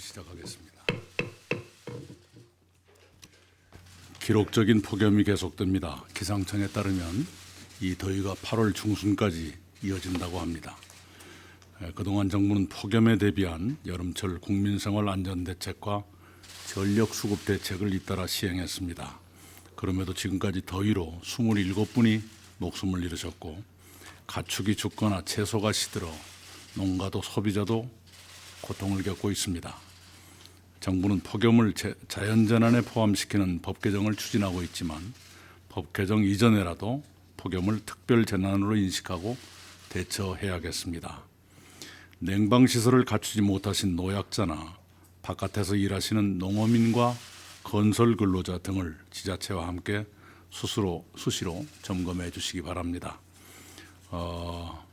시작하겠습니다. 기록적인 폭염이 계속됩니다. 기상청에 따르면 이 더위가 8월 중순까지 이어진다고 합니다. 에, 그동안 정부는 폭염에 대비한 여름철 국민생활 안전 대책과 전력 수급 대책을 잇따라 시행했습니다. 그럼에도 지금까지 더위로 27분이 목숨을 잃으셨고 가축이 죽거나 채소가 시들어 농가도 소비자도 고통을 겪고 있습니다. 정부는 폭염을 제- 자연재난에 포함시키는 법 개정을 추진하고 있지만 법 개정 이전에라도 폭염을 특별 재난으로 인식하고 대처해야겠습니다. 냉방 시설을 갖추지 못하신 노약자나 바깥에서 일하시는 농어민과 건설 근로자 등을 지자체와 함께 스스로 수시로 점검해 주시기 바랍니다. 어,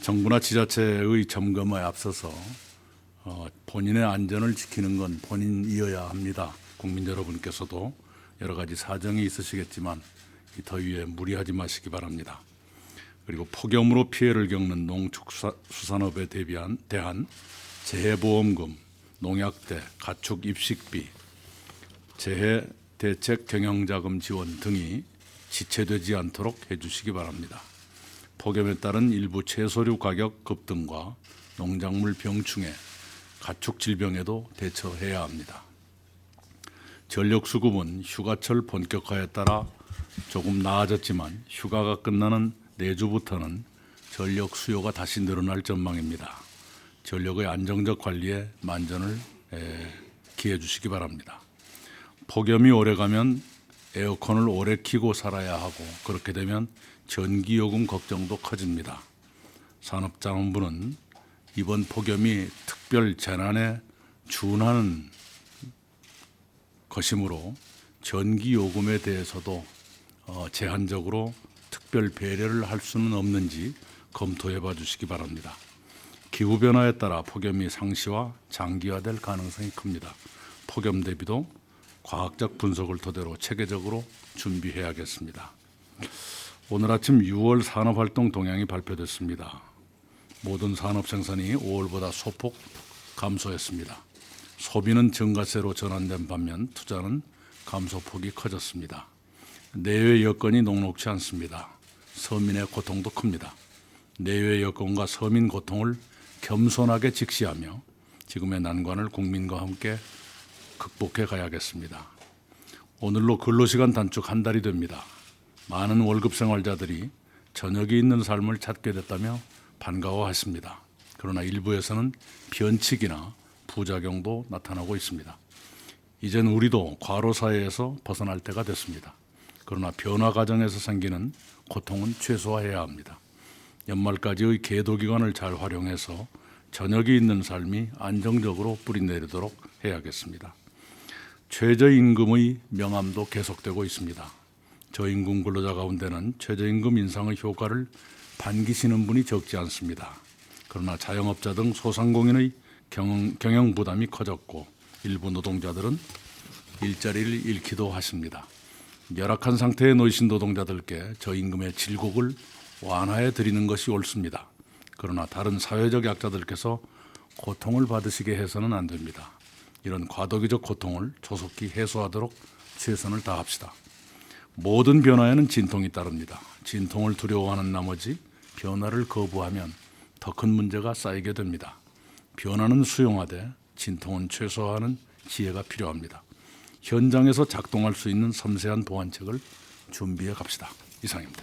정부나 지자체의 점검에 앞서서 어, 본인의 안전을 지키는 건 본인이어야 합니다. 국민 여러분께서도 여러 가지 사정이 있으시겠지만 이 더위에 무리하지 마시기 바랍니다. 그리고 폭염으로 피해를 겪는 농축수산업에 대비한 대한 재해보험금, 농약대, 가축 입식비, 재해 대책 경영자금 지원 등이 지체되지 않도록 해주시기 바랍니다. 폭염에 따른 일부 채소류 가격 급등과 농작물 병충해, 가축 질병에도 대처해야 합니다. 전력 수급은 휴가철 본격화에 따라 조금 나아졌지만 휴가가 끝나는 내주부터는 전력 수요가 다시 늘어날 전망입니다. 전력의 안정적 관리에 만전을 에, 기해 주시기 바랍니다. 폭염이 오래가면 에어컨을 오래 켜고 살아야 하고 그렇게 되면 전기요금 걱정도 커집니다. 산업자원부는 이번 폭염이 특별 재난에 준하는 것이므로 전기 요금에 대해서도 어, 제한적으로 특별 배려를 할 수는 없는지 검토해 봐 주시기 바랍니다. 기후 변화에 따라 폭염이 상시와 장기화될 가능성이 큽니다. 폭염 대비도 과학적 분석을 토대로 체계적으로 준비해야겠습니다. 오늘 아침 6월 산업활동 동향이 발표됐습니다. 모든 산업 생산이 5월보다 소폭 감소했습니다. 소비는 증가세로 전환된 반면 투자는 감소폭이 커졌습니다. 내외 여건이 녹록치 않습니다. 서민의 고통도 큽니다. 내외 여건과 서민 고통을 겸손하게 직시하며 지금의 난관을 국민과 함께 극복해 가야겠습니다. 오늘로 근로시간 단축 한 달이 됩니다. 많은 월급 생활자들이 저녁이 있는 삶을 찾게 됐다며 반가워했습니다. 그러나 일부에서는 변칙이나 부작용도 나타나고 있습니다. 이젠 우리도 과로 사회에서 벗어날 때가 됐습니다. 그러나 변화 과정에서 생기는 고통은 최소화해야 합니다. 연말까지의 계도 기간을 잘 활용해서 저녁이 있는 삶이 안정적으로 뿌리내리도록 해야겠습니다. 최저임금의 명암도 계속되고 있습니다. 저임금 근로자 가운데는 최저임금 인상의 효과를 반기시는 분이 적지 않습니다. 그러나 자영업자 등 소상공인의 경영, 경영 부담이 커졌고 일부 노동자들은 일자리를 잃기도 하십니다. 열악한 상태에 놓이신 노동자들께 저임금의 질곡을 완화해 드리는 것이 옳습니다. 그러나 다른 사회적 약자들께서 고통을 받으시게 해서는 안 됩니다. 이런 과도기적 고통을 조속히 해소하도록 최선을 다합시다. 모든 변화에는 진통이 따릅니다. 진통을 두려워하는 나머지 변화를 거부하면 더 큰 문제가 쌓이게 됩니다. 변화는 수용하되 진통은 최소화하는 지혜가 필요합니다. 현장에서 작동할 수 있는 섬세한 보완책을 준비해 갑시다. 이상입니다.